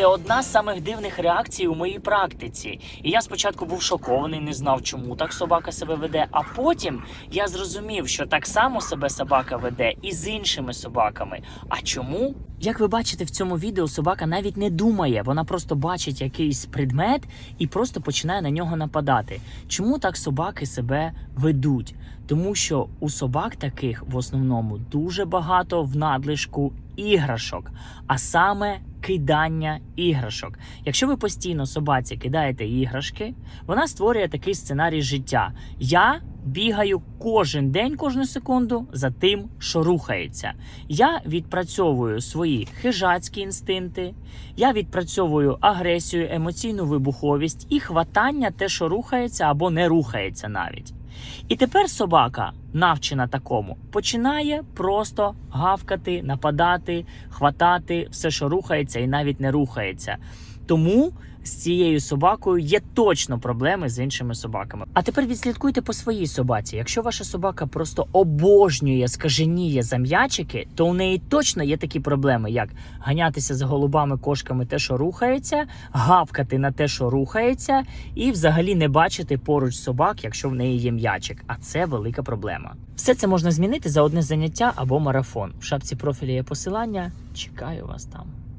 Це одна з самих дивних реакцій у моїй практиці. І я спочатку був шокований, не знав, чому так собака себе веде. А потім я зрозумів, що так само себе собака веде і з іншими собаками. А чому? Як ви бачите в цьому відео, собака навіть не думає, вона просто бачить якийсь предмет і просто починає на нього нападати. Чому так собаки себе ведуть? Тому що у собак таких в основному дуже багато в надлишку іграшок, а саме кидання іграшок. Якщо ви постійно собаці кидаєте іграшки, вона створює такий сценарій життя. Я бігаю кожен день, кожну секунду за тим, що рухається. Я відпрацьовую свої хижацькі інстинкти, я відпрацьовую агресію, емоційну вибуховість і хватання те, що рухається або не рухається навіть. І тепер собака, навчена такому, починає просто гавкати, нападати, хватати все, що рухається, і навіть не рухається. Тому з цією собакою є точно проблеми з іншими собаками. А тепер відслідкуйте по своїй собаці. Якщо ваша собака просто обожнює, скаженіє за м'ячики, то у неї точно є такі проблеми, як ганятися за голубами, кошками, те, що рухається, гавкати на те, що рухається, і взагалі не бачити поруч собак, якщо в неї є м'ячик. А це велика проблема. Все це можна змінити за одне заняття або марафон. В шапці профілі є посилання. Чекаю вас там.